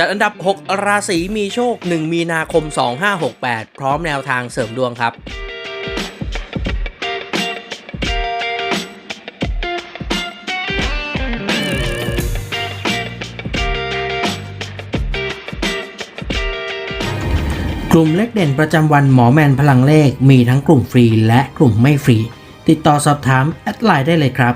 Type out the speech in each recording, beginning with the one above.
จัดอันดับ 6 ราศีมีโชค 1 มีนาคม 2568 พร้อมแนวทางเสริมดวงครับกลุ่มเลขเด่นประจำวันหมอแมนพลังเลขมีทั้งกลุ่มฟรีและกลุ่มไม่ฟรี ติดต่อสอบถาม แอดไลน์ได้เลยครับ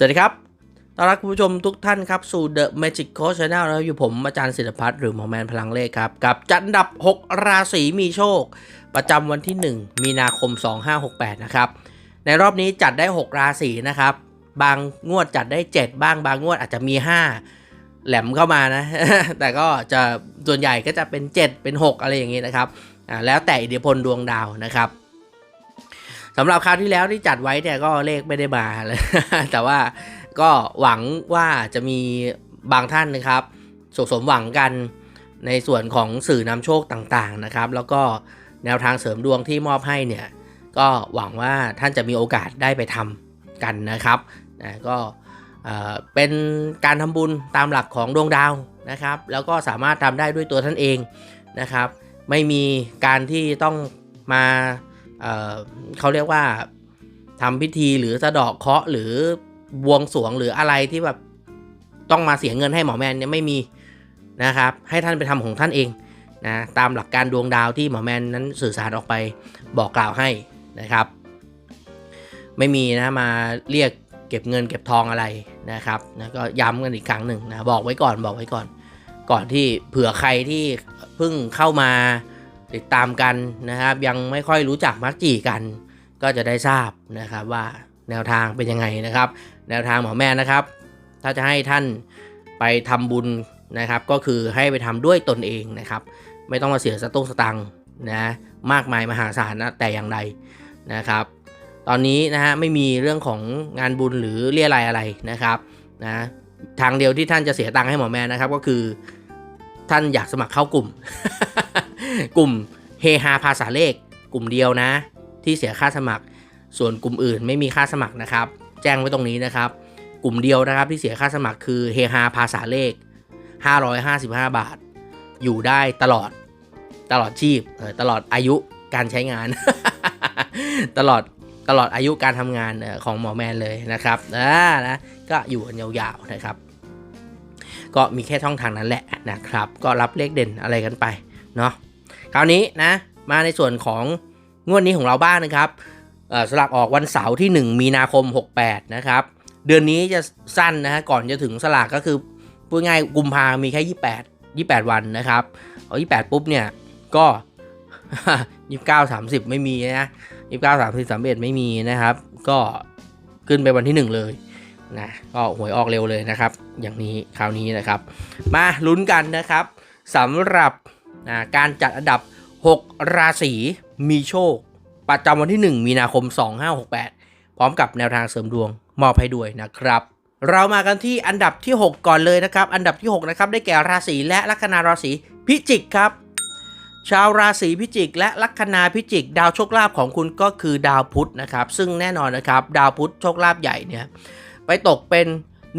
สวัสดีครับ ต้อนรับคุณผู้ชมทุกท่านครับ สู่ The Magic Coach Channel แล้วอยู่ผมอาจารย์ศิลพัฒน์หรือหมอแมนพลังเลขครับ กับจัดอันดับ 6 ราศีมีโชค ประจำวันที่ 1 มีนาคม 2568 นะครับ ในรอบนี้จัดได้ 6 ราศีนะครับ บางงวดจัดได้ 7 บ้าง บางงวดอาจจะมี 5 แหลมเข้ามานะ แต่ก็จะส่วนใหญ่ก็จะเป็น 7 เป็น 6 อะไรอย่างนี้นะครับอ่าแล้วแต่อิทธิพลดวงดาวนะครับ สำหรับคราวที่แล้วที่จัดไว้เนี่ยก็เลขไม่ได้มาเลยแต่ว่าก็หวังว่าจะมีบางท่านนะครับสุขสมหวังกันในส่วนของสื่อนำโชคต่างๆนะครับ แล้วก็แนวทางเสริมดวงที่มอบให้เนี่ยก็หวังว่าท่านจะมีโอกาสได้ไปทำกันนะครับนะก็เอ่อเป็นการทำบุญตามหลักของดวงดาวนะครับ แล้วก็สามารถทำได้ด้วยตัวท่านเองนะครับ ไม่มีการที่ต้องมา เเขาเรียกว่าทำพิธีหรือสะดาะเคาะหรือบวงสวงหรืออะไรที่แบบต้องมาเสียเงินให้หมอแมนเนี่ยไม่มีนะครับ ให้ท่านไปทำของท่านเองนะตามหลักการดวงดาวที่หมอแมนนั้นสื่อสารออกไปบอกกล่าวให้นะครับ ไม่มีนะมาเรียกเก็บเงินเก็บทองอะไรนะครับนะก็ย้ำกันอีกครั้งหนึ่งนะบอกไว้ก่อนบอกไว้ก่อน ก่อนที่เผื่อใครที่เพิ่งเข้ามา ติดตามกันนะครับ ยังไม่ค่อยรู้จักมักจีกัน ก็จะได้ทราบนะครับว่าแนวทางเป็นยังไงนะครับ แนวทางหมอแม่นะครับ ถ้าจะให้ท่านไปทำบุญนะครับ ก็คือให้ไปทำด้วยตนเองนะครับ ไม่ต้องมาเสียสตุ้งสตังค์นะมากมายมหาศาลนะแต่อย่างใดนะครับ ตอนนี้นะฮะไม่มีเรื่องของงานบุญหรือเรียอะไรยอะไรนะครับนะทางเดียวที่ท่านจะเสียตังค์ให้หมอแมนนะครับ ก็คือ ท่านอยากสมัครเข้ากลุ่ม กลุ่มเฮฮาภาษาเลข กลุ่มเดียวนะ ที่เสียค่าสมัคร ส่วนกลุ่มอื่นไม่มีค่าสมัครนะครับ แจ้งไว้ตรงนี้นะครับ กลุ่มเดียวนะครับที่เสียค่าสมัครคือเฮฮาภาษาเลข 555 บาท อยู่ได้ตลอดตลอดชีพตลอดอายุการใช้งาน ตลอดตลอดอายุการทำงานของหมอแมนเลยนะครับอ่านะก็อยู่กันยาวๆนะครับ ก็มีแค่ช่องทางนั้นแหละนะครับ ก็รับเลขเด่นอะไรกันไปเนาะคราวนี้นะมาในส่วนของงวดนี้ของเราบ้างนะครับสลากออกวันเสาร์ที่ 1 มีนาคม 68 นะครับ เดือนนี้จะสั้นนะฮะก่อนจะถึงสลากก็คือพูดง่ายกุมภามีแค่ 28 28 วันนะครับเอา28 ปุ๊บเนี่ยก็ 29 30 ไม่มีนะ29 30 31 ไม่มีนะครับ ก็ขึ้นไปวันที่ 1 เลย นะก็หวยออกเร็วเลยนะครับ อย่างนี้คราวนี้นะครับ มาลุ้นกันนะครับสำหรับการจัดอันดับ 6 ราศีมีโชค ประจำวันที่ 1 มีนาคม 2568 พร้อมกับแนวทางเสริมดวงมอบให้ด้วยนะครับ เรามากันที่อันดับที่ 6 ก่อนเลยนะครับ อันดับที่ 6 นะครับได้แก่ราศีและลัคนาราศีพิจิกครับ ชาวราศีพิจิก และลัคนาพิจิก ดาวโชคลาภของคุณก็คือดาวพุธนะครับ ซึ่งแน่นอนนะครับ ดาวพุธโชคลาภใหญ่เนี่ย ไปตกเป็น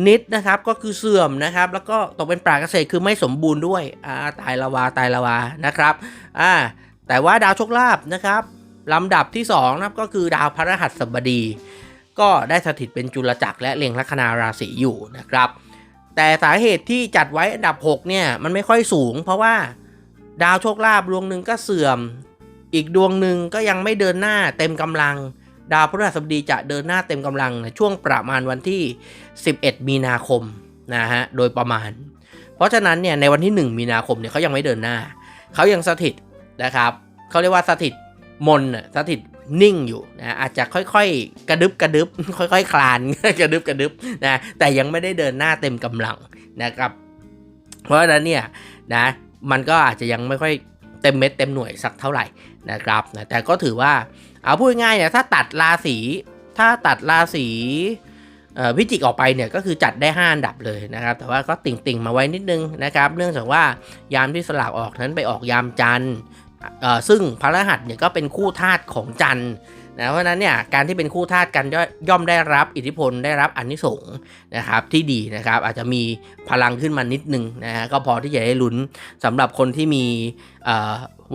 นิดนะครับก็คือเสื่อมนะครับ แล้วก็ตกเป็นปราเกษตรคือไม่สมบูรณ์ด้วยอ่าตายละวาตายละวานะครับอ่าแต่ว่าดาวโชคลาภนะครับลำดับที่2นะครับก็คือดาวพฤหัสบดี ก็ได้สถิตเป็นจุลจักรและเล็งลัคนาราศีอยู่นะครับ แต่สาเหตุที่จัดไว้อันดับ 6 เนี่ย มันไม่ค่อยสูง เพราะว่าดาวโชคลาภดวงหนึ่งก็เสื่อม อีกดวงหนึ่งก็ยังไม่เดินหน้าเต็มกำลัง ดาวพฤหัสบดีจะเดินหน้าเต็มกำลังในช่วงประมาณวันที่ 11 มีนาคมนะฮะโดยประมาณ เพราะฉะนั้นเนี่ยในวันที่ 1 มีนาคมเนี่ยเขายังไม่เดินหน้า เขายังสถิตนะครับเขาเรียกว่าสถิตมนน่ะสถิตนิ่งอยู่นะอาจจะค่อยๆ กระดึบกระดึบค่อยๆคลานกระดึบกระดึบนะแต่ยังไม่ได้เดินหน้าเต็มกำลังนะครับ เพราะฉะนั้นเนี่ยนะมันก็อาจจะยังไม่ค่อยเต็มเม็ดเต็มหน่วยสักเท่าไหร่นะครับนะแต่ก็ถือว่า เอาพูดง่ายเนี่ยถ้าตัดราศีถ้าตัดราศีพิจิกออกไปเนี่ยก็คือจัดได้5อันดับเลยนะครับ แต่ว่าก็ติ่งๆมาไว้นิดนึงนะครับ เนื่องจากว่ายามที่สลากออกนั้นไปออกยามจันทร์ซึ่งพระรหัสเนี่ยก็เป็นคู่ธาตุของจันทร์นะเพราะฉะนั้นเนี่ยการที่เป็นคู่ธาตุกันย่อมได้รับอิทธิพลได้รับอนนิสงส์นะครับที่ดีนะครับอาจจะมีพลังขึ้นมานิดนึงนะฮะก็พอที่จะได้ลุ้นสำหรับคนที่มี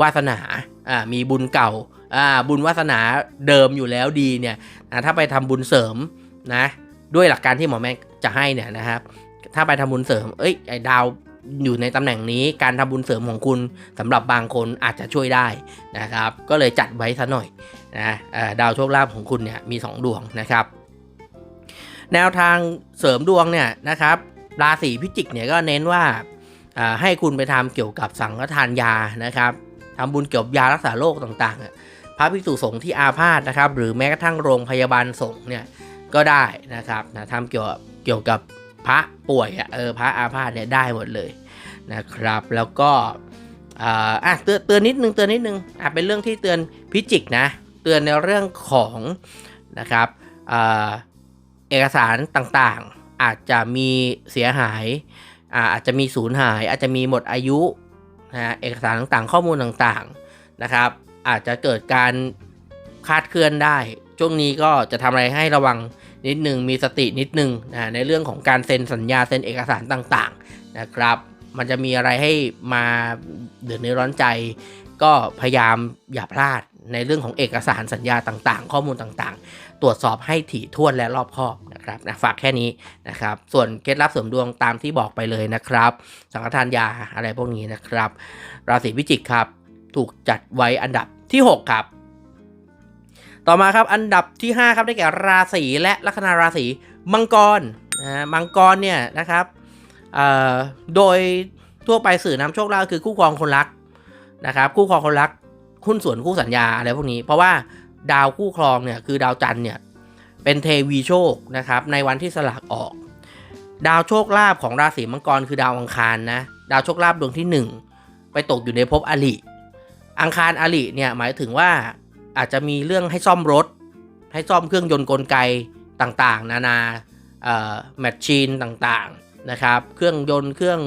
วาสนามีบุญเก่า บุญวาสนาเดิมอยู่แล้วดีเนี่ยถ้าไปทำบุญเสริมนะด้วยหลักการที่หมอแม่จะให้เนี่ยนะครับ ถ้าไปทำบุญเสริม เอ้ยไอ้ดาวอยู่ในตำแหน่งนี้การทำบุญเสริมของคุณสำหรับบางคนอาจจะช่วยได้นะครับ ก็เลยจัดไว้ซะหน่อยนะดาวโชคลาภของคุณเนี่ยมี 2 ดวงนะครับ แนวทางเสริมดวงเนี่ยนะครับราศีพิจิกเนี่ยก็เน้นว่าให้คุณไปทำเกี่ยวกับสังฆทานยานะครับทำบุญเกี่ยวกับยารักษาโรคต่างๆอะ พระภิกษุสงฆ์ที่อาพาธนะครับ หรือแม้กระทั่งโรงพยาบาลสงฆ์เนี่ยก็ได้นะครับนะทำเกี่ยวกับเกี่ยวกับพระป่วยอะเออพระอาพาธเนี่ยได้หมดเลยนะครับ แล้วก็อ่าอะเตือนเตือนนิดนึงเตือนนิดนึงอะเป็นเรื่องที่เตือนพิจิกนะเตือนในเรื่องของนะครับอ่าเอกสารต่างๆ อาจจะมีเสียหายอาจจะมีสูญหาย อาจจะมีหมดอายุนะเอกสารต่างๆ ข้อมูลต่างๆนะครับ อาจจะเกิดการคาดเคลื่อนได้ ช่วงนี้ก็จะทำอะไรให้ระวังนิดนึงมีสตินิดนึงนะในเรื่องของการเซ็นสัญญาเซ็นเอกสารต่างๆนะครับ มันจะมีอะไรให้มาเดือดเนื้อร้อนใจ ก็พยายามอย่าพลาดในเรื่องของเอกสารสัญญาต่างๆ ข้อมูลต่างๆ ตรวจสอบให้ถี่ถ้วนและรอบคอบนะครับนะฝากแค่นี้นะครับ ส่วนเคล็ดลับเสริมดวงตามที่บอกไปเลยนะครับ สังฆทานยาอะไรพวกนี้นะครับ ราศีพิจิกครับ ถูกจัดไว้อันดับ ที่ 6 ครับ ต่อมาครับอันดับที่ 5 ครับได้แก่ราศีและลัคนาราศีมังกรนะมังกรเนี่ยนะครับอ่อโดยทั่วไปสื่อนำโชคลาภคือคู่ครองคนรักนะครับ คู่ครองคนรักหุ้นส่วนคู่สัญญาอะไรพวกนี้ เพราะว่าดาวคู่ครองเนี่ยคือดาวจันทร์เนี่ยเป็นเทวีโชคนะครับในวันที่สลากออก ดาวโชคลาภของราศีมังกรคือดาวอังคารนะดาวโชคลาภดวงที่หนึ่งไปตกอยู่ในภพอลิ อังคารอลิเนี่ยหมายถึงว่าอาจจะมีเรื่องให้ซ่อมรถ ให้ซ่อมเครื่องยนต์กลไกต่างๆ นานาแมชชีนต่างๆนะครับ เครื่องยนต์เครื่อง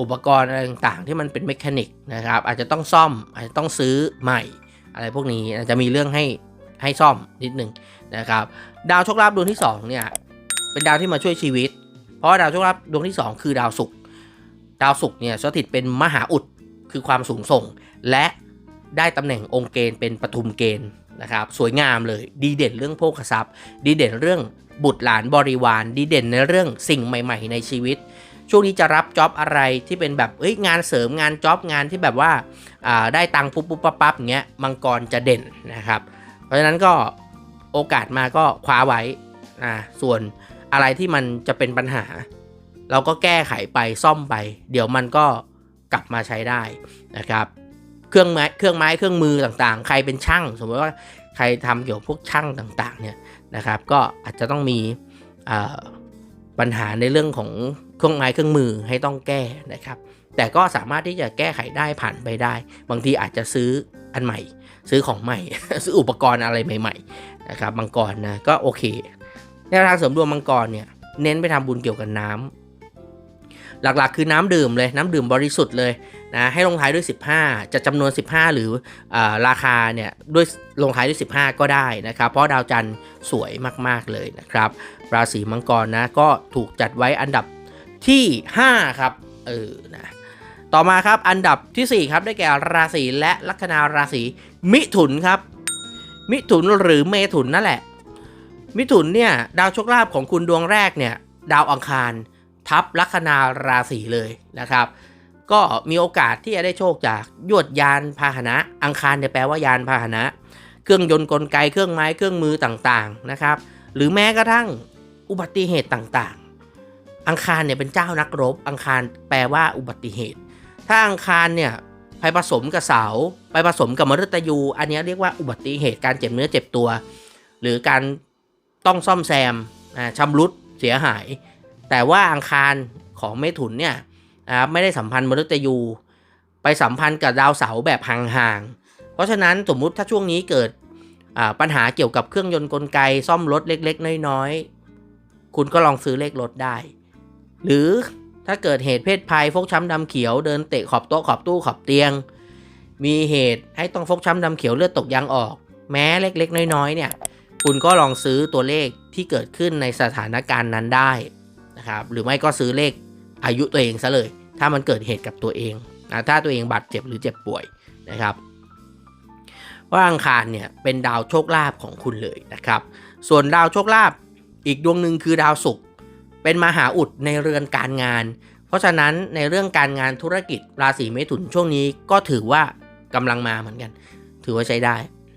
อุปกรณ์อะไรต่างๆ ที่มันเป็นเมคานิกนะครับ อาจจะต้องซ่อมอาจจะต้องซื้อใหม่อะไรพวกนี้อาจจะมีเรื่องให้ให้ซ่อมนิดนึงนะครับ ดาวโชคลาภดวงที่สองเนี่ยเป็นดาวที่มาช่วยชีวิต เพราะาดาวโชคลาภดวงที่สองคือดาวศุกร์ดาวศุกร์เนี่ยสถิตเป็นมหาอุดคือความสูงส่ง และได้ตำแหน่งองค์เกณฑ์เป็นปฐุมเกณฑ์นะครับสวยงามเลยดีเด่นเรื่องโภคทรัพย์ ดีเด่นเรื่องบุตรหลานบริวาร ดีเด่นในเรื่องสิ่งใหม่ ๆ ในชีวิต ช่วงนี้จะรับจ็อบอะไรที่เป็นแบบเอ้ยงานเสริมงานจ็อบงานที่แบบว่าาได้ตังค์ปุ๊บปุ๊บปั๊บปั๊บอย่างเงี้ยมังกรจะเด่นนะครับ เพราะฉะนั้นก็โอกาสมาก็คว้าไว้อ่าส่วนอะไรที่มันจะเป็นปัญหา เราก็แก้ไขไปซ่อมไป เดี๋ยวมันก็กลับมาใช้ได้นะครับ เครื่องไม้เครื่องไม้เครื่องมือต่างๆ ใครเป็นช่าง สมมติว่าใครทำเกี่ยวกับพวกช่างต่างๆเนี่ยนะครับ ก็อาจจะต้องมีปัญหาในเรื่องของเครื่องไม้เครื่องมือให้ต้องแก้นะครับ แต่ก็สามารถที่จะแก้ไขได้ผ่านไปได้ บางทีอาจจะซื้ออันใหม่ ซื้อของใหม่ ซื้ออุปกรณ์อะไรใหม่ๆนะครับมังกรนะก็โอเคแนวทางเสริมดวงมังกรเนี่ยเน้นไปทำบุญเกี่ยวกับน้ำ หลักๆ คือน้ำดื่มเลยน้ำดื่มบริสุทธิ์เลยนะให้ลงท้ายด้วย 15 จะจำนวน 15 หรืออราคาเนี่ยด้วยลงท้ายด้วย 15 ก็ได้นะครับ เพราะดาวจันทร์สวยมากๆเลยนะครับ ราศีมังกรนะก็ถูกจัดไว้อันดับที่ 5 ครับเออนะต่อมาครับอันดับทีสี่4 ครับได้แก่ราศีและลัคนาราศีมิถุนครับ มิถุนหรือเมถุนนั่นแหละ มิถุนเนี่ยดาวโชคลาภของคุณดวงแรกเนี่ยดาวอังคาร ทับลัคนาราศีเลยนะครับ ก็มีโอกาสที่จะได้โชคจากยวดยานพาหนะ อังคารเนี่ยแปลว่ายานพาหนะ เครื่องยนต์กลไกเครื่องไม้เครื่องมือต่างๆนะครับ หรือแม้กระทั่งอุบัติเหตุต่างๆ อังคารเนี่ยเป็นเจ้านักรบ อังคารแปลว่าอุบัติเหตุ ถ้าอังคารเนี่ยไปผสมกับเสาไปผสมกับมฤตยู อันนี้เรียกว่าอุบัติเหตุการเจ็บเนื้อเจ็บตัว หรือการต้องซ่อมแซมอ่าชำรุดเสียหาย แต่ว่าอังคารของเมถุนเนี่ยนะครับไม่ได้สัมพันธ์มฤตยูไปสัมพันธ์กับดาวเสาร์แบบห่างๆ เพราะฉะนั้นสมมุติถ้าช่วงนี้เกิดปัญหาเกี่ยวกับเครื่องยนต์กลไกซ่อมรถเล็กๆ น้อยๆ คุณก็ลองซื้อเลขรถได้ หรือถ้าเกิดเหตุเพศภัยฟกช้ำดำเขียวเดินเตะขอบโต๊ะขอบตู้ขอบเตียง มีเหตุให้ต้องฟกช้ำดำเขียวเลือดตกยางออก แม้เล็กๆ น้อยๆ เนี่ย คุณก็ลองซื้อตัวเลขที่เกิดขึ้นในสถานการณ์นั้นได้ นะครับหรือไม่ก็ซื้อเลขอายุตัวเองซะเลย ถ้ามันเกิดเหตุกับตัวเองนะถ้าตัวเองบาดเจ็บหรือเจ็บป่วยนะครับว่าอังคารเนี่ยเป็นดาวโชคลาภของคุณเลยนะครับ ส่วนดาวโชคลาภอีกดวงหนึ่งคือดาวศุกร์เป็นมหาอุดในเรือนการงาน เพราะฉะนั้นในเรื่องการงานธุรกิจราศีเมถุนช่วงนี้ก็ถือว่ากำลังมาเหมือนกัน ถือว่าใช้ได้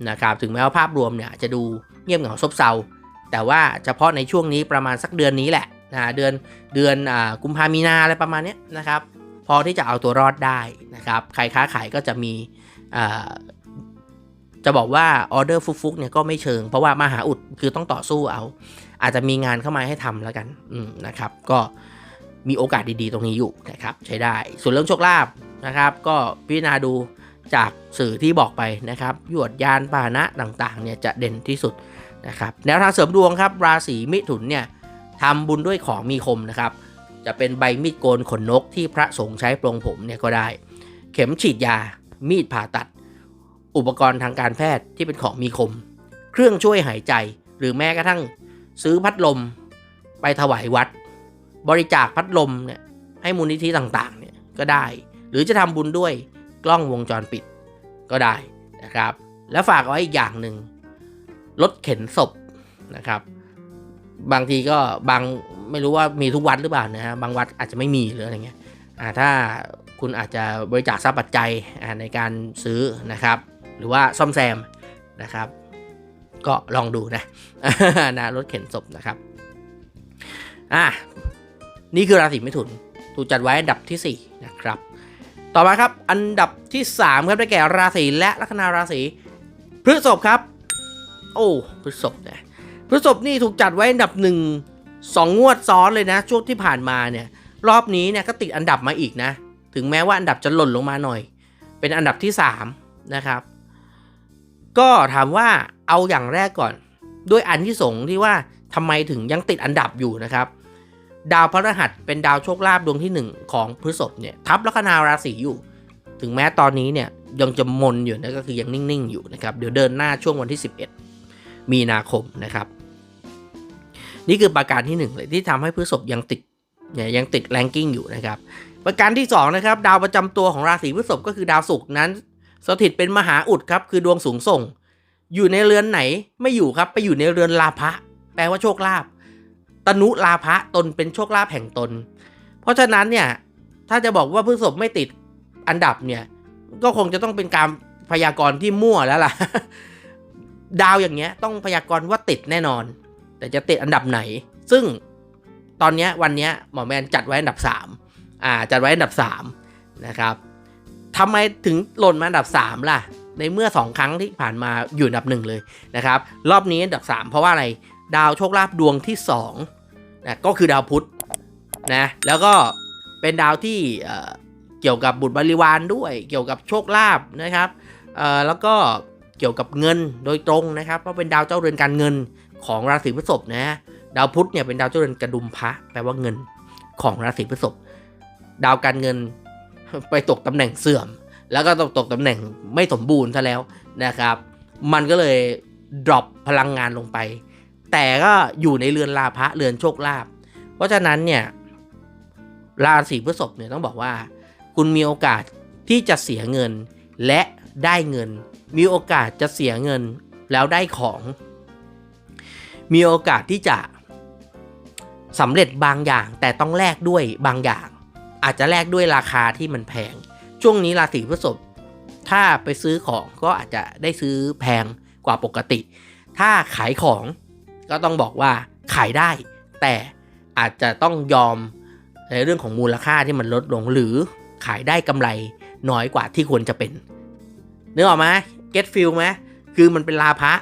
นะครับ ถึงแม้ว่าภาพรวมเนี่ยจะดูเงียบเหงาซบเซาแต่ว่าเฉพาะในช่วงนี้ประมาณสักเดือนนี้แหละ นะเดือนเดือนอ่ากุมภามีนาอะไรประมาณนี้นะครับ พอที่จะเอาตัวรอดได้นะครับใครค้าขายก็จะมีอ่าจะบอกว่าออเดอร์ฟุกๆเนี่ยก็ไม่เชิง เพราะว่ามหาอุดคือต้องต่อสู้เอา อาจจะมีงานเข้ามาให้ทำแล้วกันนะครับ ก็มีโอกาสดีๆ ตรงนี้อยู่นะครับ ใช้ได้ส่วนเรื่องโชคลาภนะครับ ก็พิจารณาดูจากสื่อที่บอกไปนะครับยวดยานพาหนะต่างๆเนี่ยจะเด่นที่สุดนะครับแนวทางเสริมดวงครับ ราศีมิถุนเนี่ย ทำบุญด้วยของมีคมนะครับ จะเป็นใบมีดโกนขนนกที่พระสงฆ์ใช้ปรงผมเนี่ยก็ได้ เข็มฉีดยา มีดผ่าตัด อุปกรณ์ทางการแพทย์ที่เป็นของมีคม เครื่องช่วยหายใจ หรือแม้กระทั่งซื้อพัดลม ไปถวายวัด บริจาคพัดลมเนี่ยให้มูลนิธิต่างๆเนี่ยก็ได้ หรือจะทำบุญด้วยกล้องวงจรปิดก็ได้นะครับ แล้วฝากไว้อีกอย่างหนึ่งรถเข็นศพนะครับ บางทีก็บางไม่รู้ว่ามีทุกวัดหรือเปล่านะฮะบางวัดอาจจะไม่มีหรืออะไรเงี้ยอ่าถ้าคุณอาจจะบริจาคทรัพย์ปัจจัยในการซื้อนะครับ หรือว่าซ่อมแซมนะครับ ก็ลองดูนะนะรถเข็นศพนะครับอะนี่คือราศีมิถุนถูกจัดไว้อันดับทีสี่4 นะครับ ต่อมาครับอันดับที่ 3 ครับได้แก่ราศีและลัคนาราศีพฤษภครับ โอ้พฤษภนะ พฤษภนี่ถูกจัดไว้อันดับหนึ่งสองงวดซ้อนเลยนะ ช่วงที่ผ่านมาเนี่ย รอบนี้เนี่ยก็ติดอันดับมาอีกนะ ถึงแม้ว่าอันดับจะหล่นลงมาหน่อย เป็นอันดับที่ 3 นะครับ ก็ถามว่าเอาอย่างแรกก่อน ด้วยอันที่สงที่ว่าทำไมถึงยังติดอันดับอยู่นะครับ ดาวพฤหัสเป็นดาวโชคลาภดวงที่ 1 ของพฤษภเนี่ยทับลัคนาราศีอยู่ ถึงแม้ตอนนี้เนี่ยยังจะมนอยู่นะก็คือยังนิ่งๆอยู่นะครับเดี๋ยวเดินหน้าช่วงวันที่ 11 มีนาคมนะครับ นี่คือประการที่ 1 เลยที่ทำให้พฤษภยังติดเนี่ยยังติดแรงกิ้งอยู่นะครับ ประการที่2นะครับดาวประจำตัวของราศีพฤษภก็คือดาวศุกร์นั้น สถิตเป็นมหาอุดครับคือดวงสูงส่ง อยู่ในเรือนไหนไม่อยู่ครับไปอยู่ในเรือนลาภะแปลว่าโชคลาภตนุลาภะตนเป็นโชคลาภแห่งตน เพราะฉะนั้นเนี่ยถ้าจะบอกว่าพฤษภไม่ติดอันดับเนี่ยก็คงจะต้องเป็นการพยากรณ์ที่มั่วแล้วล่ะ ดาวอย่างเงี้ยต้องพยากรณ์ว่าติดแน่นอน แต่จะติดอันดับไหน ซึ่งตอนนี้วันนี้หมอแมนจัดไว้อันดับ3อ่าจัดไว้อันดับ3นะครับทำไมถึงหล่นมาอันดับ 3 ล่ะ ในเมื่อ 2 ครั้งที่ผ่านมาอยู่อันดับหนึ่งเลยนะครับ รอบนี้อันดับ 3 เพราะว่าอะไรดาวโชคลาภดวงที่2นะก็คือดาวพุธนะแล้วก็เป็นดาวที่เอ่อเกี่ยวกับบุตรบริวารด้วย เกี่ยวกับโชคลาภนะครับเอ่อแล้วก็เกี่ยวกับเงินโดยตรงนะครับเพราะเป็นดาวเจ้าเรือนการเงิน ของราศีพฤษภนะดาวพุธเนี่ยเป็นดาวเจ้าเรือนกระดุมพระแปลว่าเงินของราศีพฤษภดาวการเงินไปตกตำแหน่งเสื่อม แล้วก็ตกตกตำแหน่งไม่สมบูรณ์ซะแล้วนะครับ มันก็เลยดรอปพลังงานลงไป แต่ก็อยู่ในเรือนลาภะเรือนโชคลาภเพราะฉะนั้นเนี่ยราศีพฤษภเนี่ยต้องบอกว่า คุณมีโอกาสที่จะเสียเงินและได้เงิน มีโอกาสจะเสียเงินแล้วได้ของ มีโอกาสที่จะสำเร็จบางอย่าง แต่ต้องแลกด้วยบางอย่าง อาจจะแลกด้วยราคาที่มันแพง ช่วงนี้ราศีพฤษภถ้าไปซื้อของก็อาจจะได้ซื้อแพงกว่าปกติ ถ้าขายของก็ต้องบอกว่าขายได้ แต่อาจจะต้องยอมในเรื่องของมูลค่าที่มันลดลงหรือขายได้กำไรน้อยกว่าที่ควรจะเป็นนึกออกไหม get feel ไหมคือมันเป็นลาภะ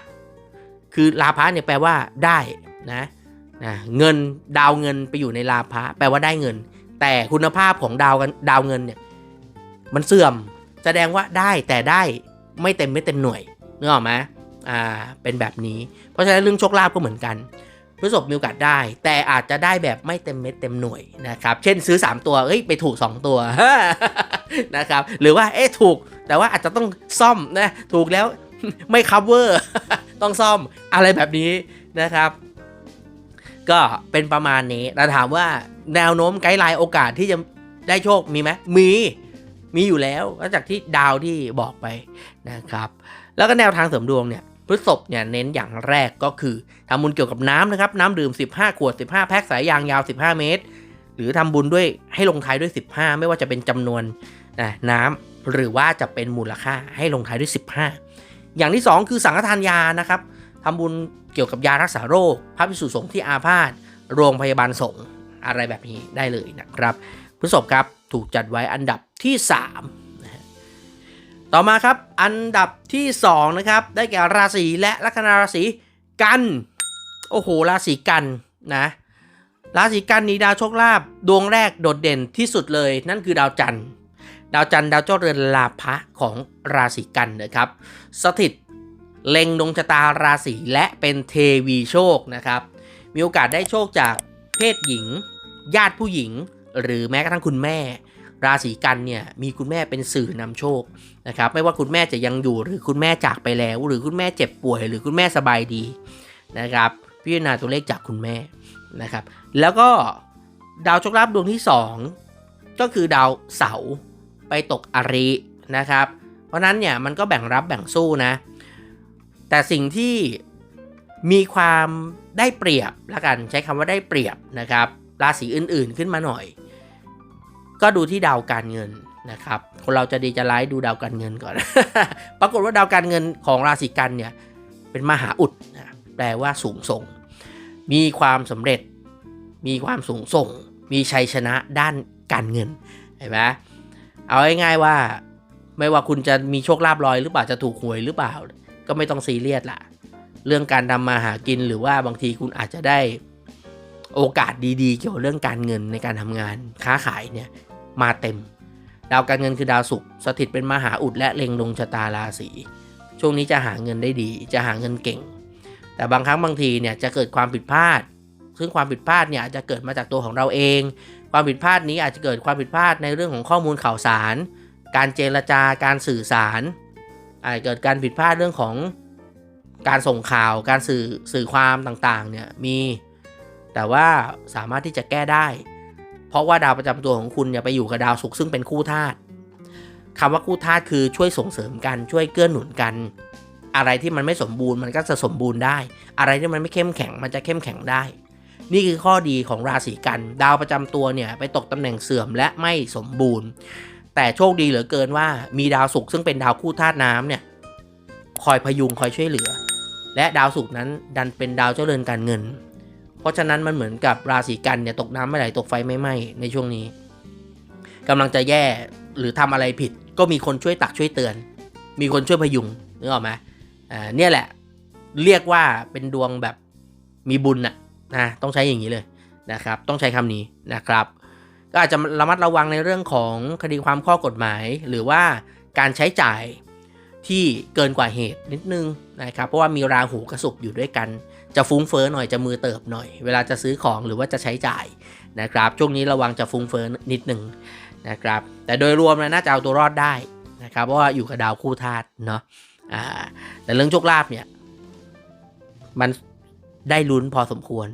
คือลาภะเนี่ยแปลว่าได้นะนะเงินดาวเงินไปอยู่ในลาภะแปลว่าได้เงิน แต่คุณภาพของดาวกันดาวเงินเนี่ยมันเสื่อมแสดงว่าได้แต่ได้ไม่เต็มไม่เต็มหน่วยนึกออกไหมอ่าเป็นแบบนี้ เพราะฉะนั้นเรื่องโชคลาภก็เหมือนกันพฤษภมีโอกาสได้ แต่อาจจะได้แบบไม่เต็มเม็ดเต็มหน่วยนะครับ เช่นซื้อ 3 ตัวเอ้ยไปถูก 2 ตัวนะครับ หรือว่าเอ๊ะถูกแต่ว่าอาจจะต้องซ่อมนะถูกแล้วไม่ cover ต้องซ่อมอะไรแบบนี้นะครับ ก็เป็นประมาณนี้แต่ถามว่าแนวโน้มไกด์ไลน์โอกาสที่จะได้โชคมีไหมมีมีอยู่แล้วก็จากที่ดาวที่บอกไปนะครับ แล้วก็แนวทางเสริมดวงเนี่ยพฤษภเนี่ยเน้นอย่างแรกก็คือทำบุญเกี่ยวกับน้ำนะครับ น้ำดื่ม 15 ขวด 15 แพ็คสายยางยาว 15 เมตร หรือทำบุญด้วยให้ลงท้ายด้วย 15 ไม่ว่าจะเป็นจำนวนนะน้ำหรือว่าจะเป็นมูลค่าให้ลงท้ายด้วย 15 อย่างที่ 2 คือสังฆทานยานะครับทำบุญเกี่ยวกับยารักษาโรค พระภิกษุสงฆ์ที่อาพาธโรงพยาบาลสงฆ์อะไรแบบนี้ได้เลยนะครับพฤษภครับถูกจัดไว้อันดับที่3นะต่อมาครับอันดับที่2นะครับได้แก่ราศีและลัคนาราศีกันโอ้โหราศีกันนะราศีกันนี้ดาวโชคลาภดวงแรกโดดเด่นที่สุดเลยนั่นคือดาวจันทร์ ดาวจันทร์ดาวเจ้าเรือนลาภะของราศีกันนะครับ สถิตเล็งดวงชะตาราศีและเป็นเทวีโชคนะครับ มีโอกาสได้โชคจากเพศหญิง ญาติผู้หญิง หรือแม้กระทั่งคุณแม่ ราศีกันเนี่ยมีคุณแม่เป็นสื่อนำโชคนะครับ ไม่ว่าคุณแม่จะยังอยู่หรือคุณแม่จากไปแล้ว หรือคุณแม่เจ็บป่วย หรือคุณแม่สบายดีนะครับ พิจารณาตัวเลขจากคุณแม่นะครับ แล้วก็ดาวโชคลาภดวงที่ 2 ก็คือดาวเสาร์ ไปตกอรินะครับ เพราะนั้นเนี่ยมันก็แบ่งรับแบ่งสู้นะ แต่สิ่งที่มีความได้เปรียบละกันใช้คำว่าได้เปรียบนะครับราศีอื่นๆขึ้นมาหน่อย ก็ดูที่ดาวการเงินนะครับ คนเราจะดีจะร้ายดูดาวการเงินก่อน ปรากฏว่าดาวการเงินของราศีกันเนี่ยเป็นมหาอุดนะแปลว่าสูงส่ง มีความสำเร็จ มีความสูงส่ง มีชัยชนะด้านการเงินเห็นไหม เอาง่ายๆว่า ไม่ว่าคุณจะมีโชคลาภลอยหรือเปล่าจะถูกหวยหรือเปล่า ก็ไม่ต้องซีเรียสละเรื่องการทำมาหากินหรือว่าบางทีคุณอาจจะได้โอกาสดีๆ เกี่ยวกับเรื่องการเงินในการทำงานค้าขายเนี่ยมาเต็ม ดาวการเงินคือดาวศุกร์สถิตเป็นมหาอุดและเล็งดวงชะตาราศีช่วงนี้จะหาเงินได้ดี จะหาเงินเก่ง แต่บางครั้งบางทีเนี่ยจะเกิดความผิดพลาด ซึ่งความผิดพลาดเนี่ยอาจจะเกิดมาจากตัวของเราเอง ความผิดพลาดนี้อาจจะเกิดความผิดพลาดในเรื่องของข้อมูลข่าวสาร การเจรจาการสื่อสาร อาจเกิดการผิดพลาดเรื่องของการส่งข่าว การสื่อสื่อความต่างๆเนี่ยมี แต่ว่าสามารถที่จะแก้ได้ เพราะว่าดาวประจำตัวของคุณเนี่ยไปอยู่กับดาวศุกร์ซึ่งเป็นคู่ธาตุคำว่าคู่ธาตุคือช่วยส่งเสริมกันช่วยเกื้อหนุนกัน อะไรที่มันไม่สมบูรณ์มันก็จะสมบูรณ์ได้ อะไรที่มันไม่เข้มแข็งมันจะเข้มแข็งได้ นี่คือข้อดีของราศีกัน ดาวประจำตัวเนี่ยไปตกตำแหน่งเสื่อมและไม่สมบูรณ์ แต่โชคดีเหลือเกินว่ามีดาวศุกร์ซึ่งเป็นดาวคู่ธาตุน้ำเนี่ยคอยพยุงคอยช่วยเหลือ และดาวศุกร์นั้นดันเป็นดาวเจ้าเรือนการเงิน เพราะฉะนั้นมันเหมือนกับราศีกันเนี่ยตกน้ำไม่ไหลตกไฟไม่ไหม้ในช่วงนี้กำลังจะแย่หรือทำอะไรผิด ก็มีคนช่วยตักช่วยเตือน มีคนช่วยพยุงนึกออกไหมอ่าเนี่ยแหละเรียกว่าเป็นดวงแบบมีบุญน่ะ นะต้องใช้อย่างนี้เลยนะครับต้องใช้คำนี้นะครับก็อาจจะระมัดระวังในเรื่องของคดีความข้อกฎหมาย หรือว่าการใช้จ่ายที่เกินกว่าเหตุนิดนึงนะครับเพราะว่ามีราหูกระสุกอยู่ด้วยกัน จะฟุ้งเฟ้อหน่อยจะมือเติบหน่อย เวลาจะซื้อของหรือว่าจะใช้จ่ายนะครับช่วงนี้ระวังจะฟุ้งเฟ้อนิดนึงนะครับแต่โดยรวมนะน่าจะเอาตัวรอดได้นะครับเพราะว่าอยู่กับดาวคู่ธาตุเนาะแต่เรื่องโชคลาภเนี่ยมัน ได้ลุ้นพอสมควร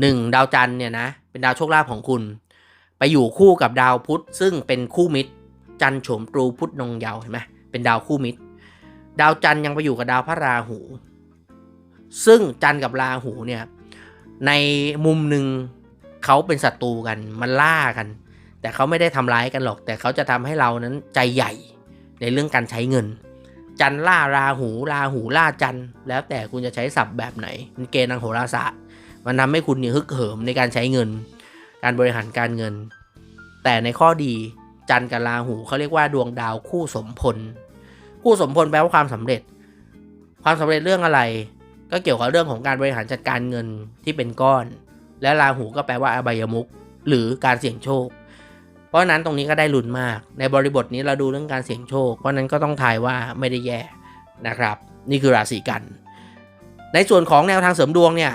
หนึ่งดาวจันทร์เนี่ยนะเป็นดาวโชคลาภของคุณ ไปอยู่คู่กับดาวพุธซึ่งเป็นคู่มิตร จันทร์โฉมตรูพุธนงเยาว์เห็นไหมเป็นดาวคู่มิตร ดาวจันทร์ยังไปอยู่กับดาวพระราหู ซึ่งจันทร์กับราหูเนี่ยในมุมหนึ่งเขาเป็นศัตรูกันมันล่ากัน แต่เขาไม่ได้ทำร้ายกันหรอก แต่เขาจะทำให้เรานั้นใจใหญ่ในเรื่องการใช้เงิน จันล่าราหูราหูล่าจันแล้วแต่คุณจะใช้ศัพท์แบบไหนมันเกณฑ์ทางโหราศาสตร์มันทำให้คุณเนี่ยฮึกเหิมในการใช้เงิน การบริหารการเงิน แต่ในข้อดีจันกับราหูเขาเรียกว่าดวงดาวคู่สมพล คู่สมพลแปลว่าความสำเร็จ ความสำเร็จเรื่องอะไร ก็เกี่ยวกับเรื่องของการบริหารจัดการเงินที่เป็นก้อน และราหูก็แปลว่าอบายมุกหรือการเสี่ยงโชค ราะนั้นตรงนี้ก็ได้ลุ้นมาก ในบริบทนี้เราดูเรื่องการเสี่ยงโชค เพราะนั้นก็ต้องทายว่าไม่ได้แย่นะครับ นี่คือราศีกัน ในส่วนของแนวทางเสริมดวงเนี่ย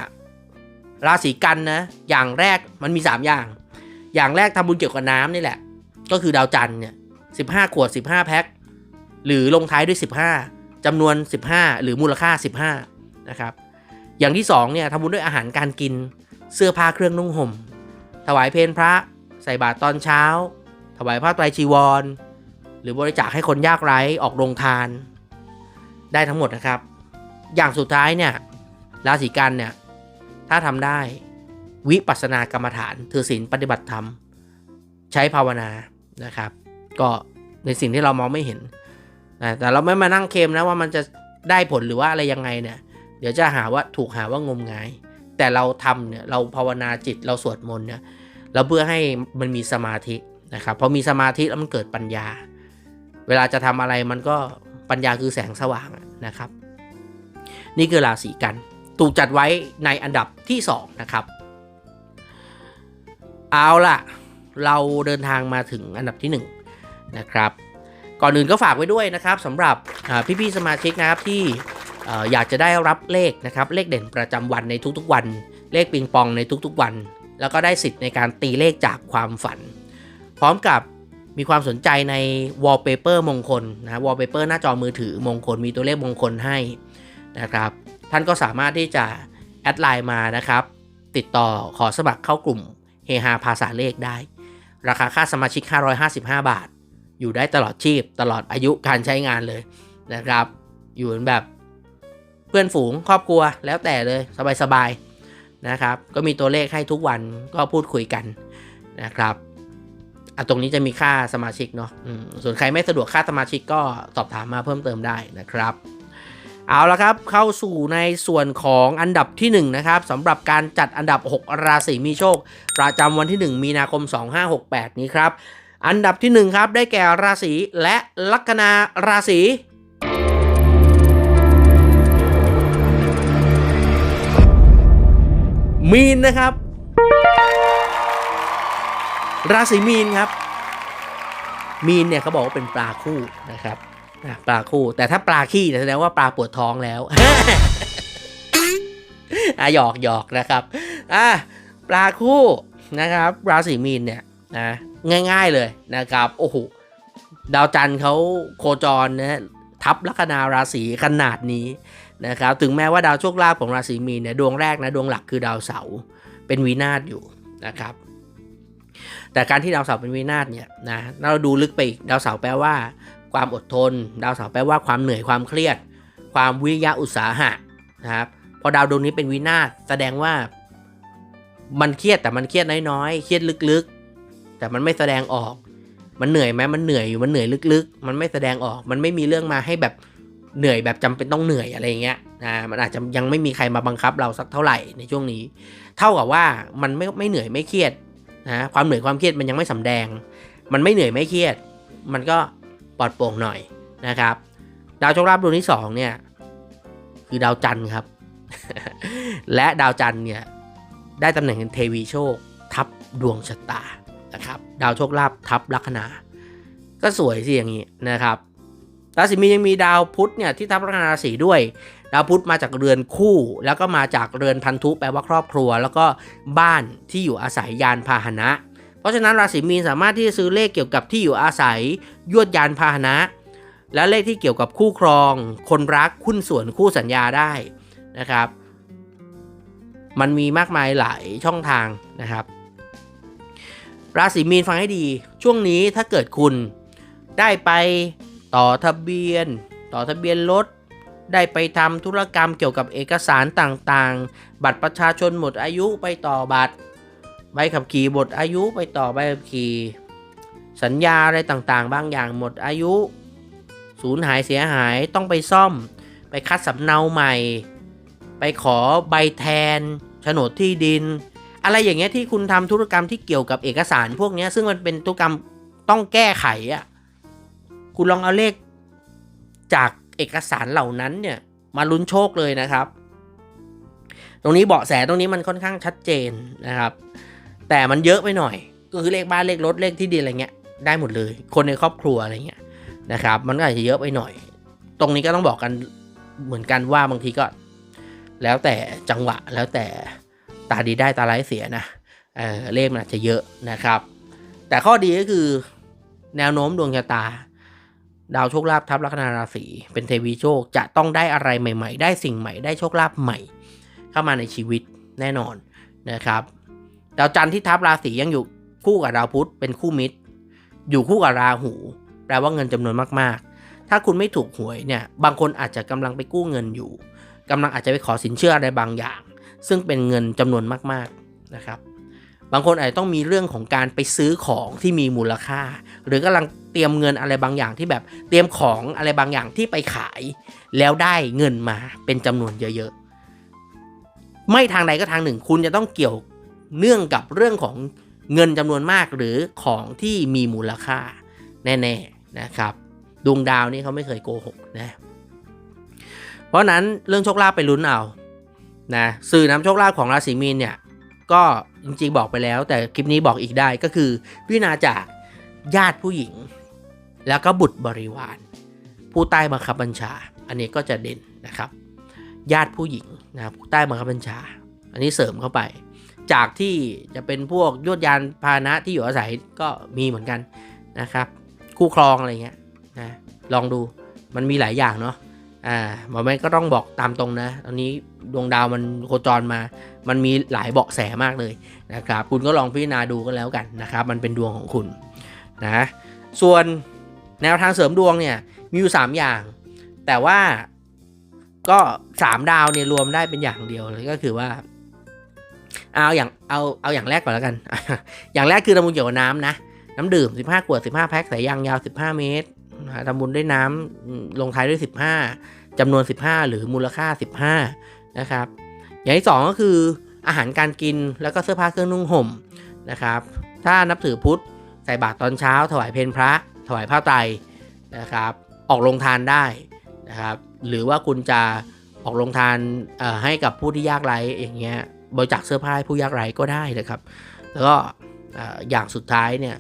ราศีกันนะอย่างแรกมันมี 3 อย่าง อย่างแรกทำบุญเกี่ยวกับน้ำนี่แหละ ก็คือดาวจันทร์เนี่ยสิขวด15แพ็คหรือลงท้ายด้วย15จำนวน 15 หรือมูลค่า 15นะครับอย่างที่2เนี่ยทำบุญด้วยอาหารการกินเสื้อผ้าเครื่องนุ่งห่ม ถวายเพลพระ ใส่บาตรตอนเช้า ถวายผ้าไตรจีวร หรือบริจาคให้คนยากไร้ออกโรงทาน ได้ทั้งหมดนะครับ อย่างสุดท้ายเนี่ยราศีกันเนี่ยถ้าทำได้วิปัสสนากรรมฐาน ถือศีลปฏิบัติธรรม ใช้ภาวนานะครับ ก็ในสิ่งที่เรามองไม่เห็นนะแต่เราไม่มานั่งเคลมนะว่ามันจะได้ผลหรือว่าอะไรยังไงเนี่ย เดี๋ยวจะหาว่าถูกหาว่างมงาย แต่เราทำเนี่ยเราภาวนาจิตเราสวดมนต์เนี่ย เราเพื่อให้มันมีสมาธินะครับพอมีสมาธิแล้วมันเกิดปัญญา เวลาจะทำอะไรมันก็ปัญญาคือแสงสว่างนะครับ นี่คือราศีกันถูกจัดไว้ในอันดับที่ 2 นะครับ เอาล่ะ เราเดินทางมาถึงอันดับที่ 1 นะครับ ก่อนอื่นก็ฝากไว้ด้วยนะครับสำหรับพี่ๆสมาชิกนะครับที่อยากจะได้รับเลขนะครับ เลขเด่นประจำวันในทุกๆวัน เลขปิงปองในทุกๆวัน แล้วก็ได้สิทธิ์ในการตีเลขจากความฝัน พร้อมกับมีความสนใจในวอลเปเปอร์มงคลนะวอลเปเปอร์หน้าจอมือถือมงคล มีตัวเลขมงคลให้นะครับ ท่านก็สามารถที่จะแอดไลน์มานะครับ ติดต่อขอสมัครเข้ากลุ่มเฮฮาภาษาเลขได้ ราคาค่าสมาชิก 555 บาท อยู่ได้ตลอดชีพตลอดอายุการใช้งานเลยนะครับ อยู่แบบเพื่อนฝูงครอบครัวแล้วแต่เลยสบายๆ นะครับ ก็มีตัวเลขให้ทุกวันก็พูดคุยกันนะครับอะตรงนี้จะมีค่าสมาชิกเนาะส่วนใครไม่สะดวกค่าสมาชิกก็สอบถามมาเพิ่มเติมได้นะครับเอาละครับเข้าสู่ในส่วนของอันดับที่ 1นนะครับสำหรับการจัดอันดับ 6 ราศีมีโชค ประจำวันที่ 1 มีนาคม 2568 นี้ครับ อันดับที่ 1 ครับ ได้แก่ราศีและลัคนาราศี มีนนะครับ ราศีมีนครับ มีนเนี่ยเขาบอกว่าเป็นปลาคู่นะครับปลาคู่ แต่ถ้าปลาขี้แสดงว่าปลาปวดท้องแล้วอะหยอกหยอกนะครับอะปลาคู่นะครับ ราศีมีนเนี่ยนะง่าย ๆเลยนะครับโอ้โหดาวจันทร์เขาโคจรนะทับลัคนาราศีขนาดนี้ นะครับถึงแม้ว่าดาวโชคลาภของราศีมีนเนี่ยดวงแรกนะดวงหลักคือดาวเสาร์เป็นวินาศอยู่นะครับแต่การที่ดาวเสาร์เป็นวินาศเนี่ยนะเราดูลึกไปอีกดาวเสาร์แปลว่า ความอดทน ดาวเสาร์แปลว่าความเหนื่อยความเครียด ความวิยะอุตสาหะนะครับพอดาวดวงนี้เป็นวินาศแสดงว่ามันเครียดแต่มันเครียดน้อยๆเครียดลึกๆ แต่มันไม่แสดงออก มันเหนื่อยไหมมันเหนื่อยอยู่มันเหนื่อยลึกๆ มันไม่แสดงออก มันไม่มีเรื่องมาให้แบบ เหนื่อยแบบจำเป็นต้องเหนื่อยอะไรเงี้ยนะมันอาจจะยังไม่มีใครมาบังคับเราสักเท่าไหร่ในช่วงนี้ เท่ากับว่ามันไม่ไม่เหนื่อยไม่เครียดนะความเหนื่อยความเครียดมันยังไม่สำแดง มันไม่เหนื่อยไม่เครียด มันก็ปลอดโปร่งหน่อยนะครับ ดาวโชคลาภดวงที่2เนี่ยคือดาวจันทร์ครับ และดาวจันทร์เนี่ยได้ตำแหน่งเป็นเทวีโชค ทับดวงชะตานะครับ ดาวโชคลาภทับลัคนา ก็สวยสิอย่างนี้นะครับ ราศีมีนยังมีดาวพุธเนี่ยที่ทับลัคนาราศีด้วย ดาวพุธมาจากเรือนคู่ แล้วก็มาจากเรือนพันธุแปลว่าครอบครัว แล้วก็บ้านที่อยู่อาศัยยานพาหนะ เพราะฉะนั้นราศีมีนสามารถที่จะซื้อเลขเกี่ยวกับที่อยู่อาศัยยวดยานพาหนะ และเลขที่เกี่ยวกับคู่ครอง คนรักคุ้นส่วนคู่สัญญาได้นะครับ มันมีมากมายหลายช่องทางนะครับ ราศีมีนฟังให้ดี ช่วงนี้ถ้าเกิดคุณได้ไป ต่อทะเบียน ต่อทะเบียนรถ ได้ไปทำธุรกรรมเกี่ยวกับเอกสารต่างๆ บัตรประชาชนหมดอายุไปต่อบัตร ใบขับขี่หมดอายุไปต่อใบขับขี่สัญญาอะไรต่างๆ บางอย่างหมดอายุ สูญหายเสียหายต้องไปซ่อม ไปคัดสำเนาใหม่ ไปขอใบแทนโฉนดที่ดิน อะไรอย่างเงี้ยที่คุณทำธุรกรรมที่เกี่ยวกับเอกสารพวกนี้ซึ่งมันเป็นธุรกรรมต้องแก้ไขอะ่ะ คุณลองเอาเลขจากเอกสารเหล่านั้นเนี่ยมาลุ้นโชคเลยนะครับ ตรงนี้เบาะแสตรงนี้มันค่อนข้างชัดเจนนะครับ แต่มันเยอะไปหน่อย ก็คือเลขบ้านเลขรถเลขที่ดินอะไรเงี้ยได้หมดเลย คนในครอบครัวอะไรเงี้ยนะครับ มันก็อาจจะเยอะไปหน่อย ตรงนี้ก็ต้องบอกกันเหมือนกันว่าบางทีก็ แล้วแต่จังหวะแล้วแต่ตาดีได้ตาร้ายเสียนะเเลขมันอาจจะเยอะนะครับ แต่ข้อดีก็คือแนวโน้มดวงชะตา ดาวโชคลาภทับลัคนาราศีเป็นเทวีโชคจะต้องได้อะไรใหม่ ๆ ได้สิ่งใหม่ได้โชคลาภใหม่ เข้ามาในชีวิตแน่นอนนะครับดาวจันทร์ที่ทับราศียังอยู่คู่กับดาวพุธเป็นคู่มิตร อยู่คู่กับราหูแปลว่าเงินจำนวนมากๆ ถ้าคุณไม่ถูกหวยเนี่ยบางคนอาจจะกำลังไปกู้เงินอยู่กำลังอาจจะไปขอสินเชื่ออะไรบางอย่าง ซึ่งเป็นเงินจำนวนมากๆนะครับบางคนอาจจะต้องมีเรื่องของการไปซื้อของที่มีมูลค่า หรือกำลัง เตรียมเงินอะไรบางอย่างที่แบบเตรียมของอะไรบางอย่างที่ไปขาย แล้วได้เงินมาเป็นจำนวนเยอะๆ ไม่ทางใดก็ทางหนึ่ง คุณจะต้องเกี่ยวเนื่องกับเรื่องของเงินจำนวนมากหรือของที่มีมูลค่าแน่ๆนะครับดวงดาวนี่เขาไม่เคยโกหกนะเพราะนั้นเรื่องโชคลาภไปลุ้นเอานะสื่อนำโชคลาภของราศีมีนเนี่ยก็จริงๆบอกไปแล้ว แต่คลิปนี้บอกอีกได้ก็คือพิจารณาจากญาติผู้หญิง แล้วก็บุตรบริวาร ผู้ใต้บังคับบัญชา อันนี้ก็จะเด่นนะครับ ญาติผู้หญิงนะผู้ใต้บังคับบัญชา อันนี้เสริมเข้าไป จากที่จะเป็นพวกยวดยานพาหนะที่อยู่อาศัยก็มีเหมือนกันนะครับ คู่ครองอะไรเงี้ยนะลองดูมันมีหลายอย่างเนาะอ่าหมอแม่ก็ต้องบอกตามตรงนะตอนนี้ดวงดาวมันโคจรมา มันมีหลายเบาะแสมากเลยนะครับ คุณก็ลองพิจารณาดูกันแล้วกันนะครับ มันเป็นดวงของคุณนะ ส่วน แนวทางเสริมดวงเนี่ยมีอยู่ 3 อย่าง แต่ว่าก็ 3 ดาวเนี่ยรวมได้เป็นอย่างเดียวเลยก็คือว่า เอาอย่างเอาเอาอย่างแรกก่อนแล้วกัน อย่างแรกคือทำบุญเกี่ยวกับน้ำนะน้ำดื่ม 15ขวด 15 แพ็คสายยางยาว 15 เมตรนะฮะทำบุญด้วยน้ำลงท้ายด้วย 15จำนวน 15 หรือมูลค่า 15 นะครับ อย่างที่ 2 ก็คืออาหารการกินแล้วก็เสื้อผ้าเครื่องนุ่งห่มนะครับ ถ้านับถือพุทธใส่บาตรตอนเช้า ถวายเพลพระถวายผ้าไตรนะครับ ออกลงทานได้นะครับ หรือว่าคุณจะออกลงทานให้กับผู้ที่ยากไร้อย่างเงี้ยบริจาคเสื้อผ้าให้ผู้ยากไร้ก็ได้นะครับ แล้วก็อย่างสุดท้ายเนี่ย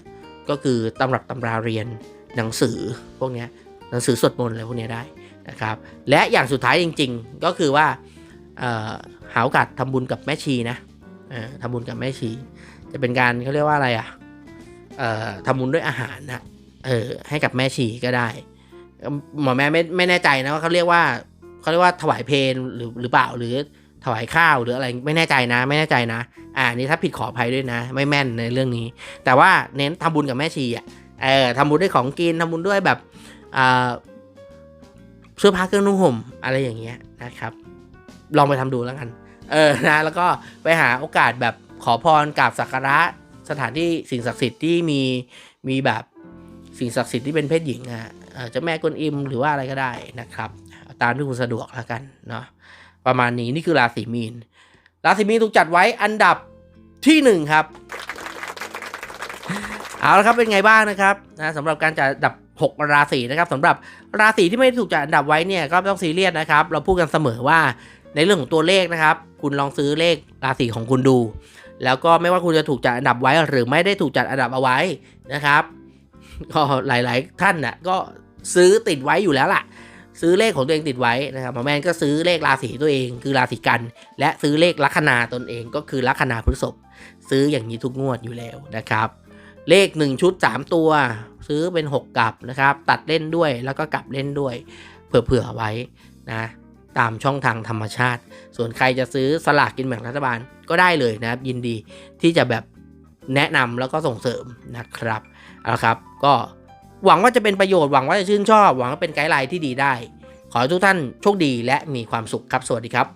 ก็คือตำรับตำราเรียนหนังสือพวกเนี้ยหนังสือสวดมนต์อะไรพวกเนี้ยได้นะครับ และอย่างสุดท้ายจริง ๆ ก็คือว่าหาโอกาสทำบุญกับแม่ชีนะทำบุญกับแม่ชี จะเป็นการเขาเรียกว่าอะไรอะเอ่อทำบุญด้วยอาหารนะ เออให้กับแม่ชีก็ได้ หมอแม่ไม่ไม่แน่ใจนะว่าเขาเรียกว่าเขาเรียกว่าถวายเพลหรือหรือเปล่าหรือถวายข้าวหรืออะไรไม่แน่ใจนะ ไม่แน่ใจนะ อ่านี่ถ้าผิดขออภัยด้วยนะ ไม่แม่นในเรื่องนี้ แต่ว่าเน้นทำบุญกับแม่ชีอะเออทำบุญด้วยของกินทำบุญด้วยแบบอ่าเสื้อผ้าเครื่องนุ่งห่มอะไรอย่างเงี้ยนะครับ ลองไปทำดูแล้วกัน เออนะแล้วก็ไปหาโอกาสแบบขอพรกราบสักการะสถานที่สิ่งศักดิ์สิทธิ์ที่มีมีแบบ สิ่งศักดิ์สิทธิ์ที่เป็นเพศหญิงอะเอ่อเจ้าแม่กวนอิมหรือว่าอะไรก็ได้นะครับ ตามที่คุณสะดวกแล้วกันเนาะประมาณนี้นี่คือราศีมีน ราศีมีนถูกจัดไว้อันดับที่หนึ่งครับ เอาละครับเป็นไงบ้างนะครับนะสำหรับการจัดอันดับ 6 ราศีนะครับสำหรับราศีที่ไม่ถูกจัดอันดับไว้เนี่ยก็ไม่ต้องซีเรียสนะครับ เราพูดกันเสมอว่าในเรื่องของตัวเลขนะครับ คุณลองซื้อเลขราศีของคุณดู แล้วก็ไม่ว่าคุณจะถูกจัดอันดับไว้ หรือไม่ได้ถูกจัดอันดับเอาไว้นะครับ ก็หลาย ๆ ท่านน่ะก็ซื้อติดไว้อยู่แล้วล่ะ ซื้อเลขของตัวเองติดไว้นะครับหมอแมนก็ซื้อเลขราศีตัวเองคือราศีกัน และซื้อเลขลัคนาตนเองก็คือลัคนาพฤษภซื้ออย่างนี้ทุกงวดอยู่แล้วนะครับ เลข 1 ชุด 3 ตัว ซื้อเป็น 6กลับนะครับ ตัดเล่นด้วยแล้วก็กลับเล่นด้วยเผื่อๆไว้นะตามช่องทางธรรมชาติ ส่วนใครจะซื้อสลากกินแบ่งรัฐบาลก็ได้เลยนะครับ ยินดีที่จะแบบแนะนำแล้วก็ส่งเสริมนะครับ เอาละครับ ก็หวังว่าจะเป็นประโยชน์หวังว่าจะชื่นชอบ หวังว่าเป็นไกด์ไลน์ที่ดีได้ ขอให้ทุกท่านโชคดีและมีความสุขครับ สวัสดีครับ